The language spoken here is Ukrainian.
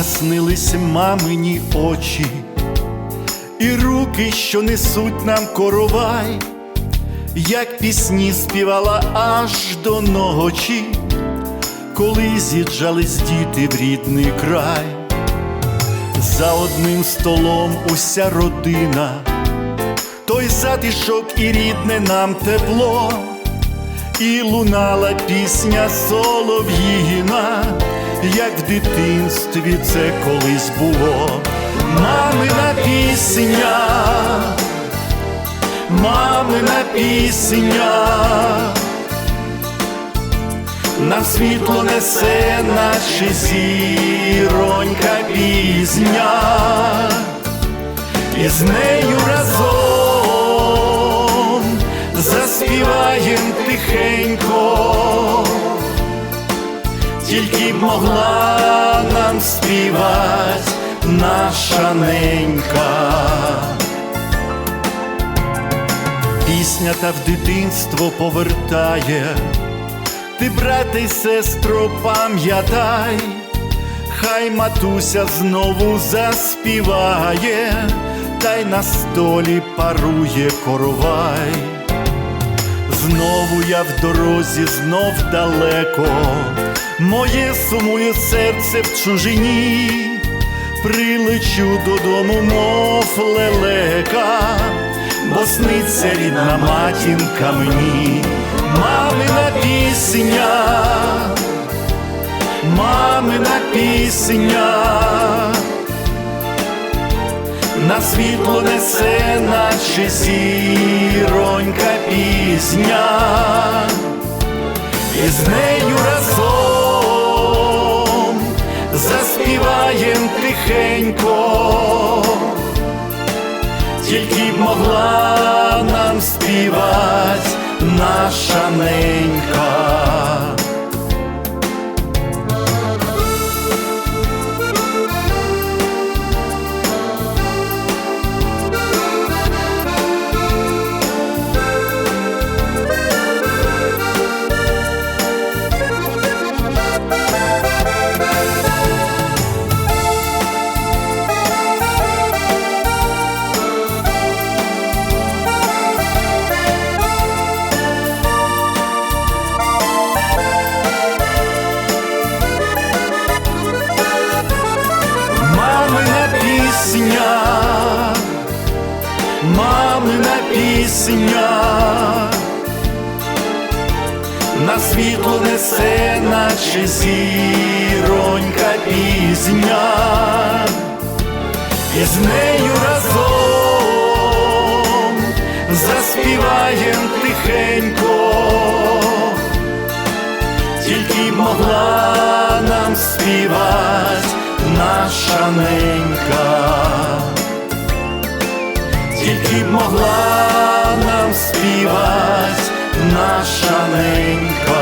наснились мамині очі, і руки, що несуть нам коровай, як пісні співала аж до ночі, коли з'їжджались діти в рідний край, за одним столом уся родина, той затишок і рідне нам тепло, і лунала пісня солов'їна, як в дитинстві це колись було, мамина пісня, мамина пісня, на світло несе, наче зіронька пізня, і з нею разом заспіваєм тихенько, тільки б могла нам співать наша ненька. Пісня та в дитинство повертає, ти, брате й сестро, пам'ятай, хай матуся знову заспіває, та й на столі парує коровай. Знову я в дорозі, знов далеко, моє сумує серце в чужині, прилечу додому, мов лелека, бо сниться рідна матінка мені, мамина пісня, мамина пісня. На світло несе, наче зіронька пісня, і з нею разом заспіваєм тихенько, тільки б могла нам співать наша ненька. Пісня, мамина пісня, на світло несе, наче зіронька пізня, і з нею разом заспіваєм тихенько, тільки могла тільки могла нам співать наша ненька.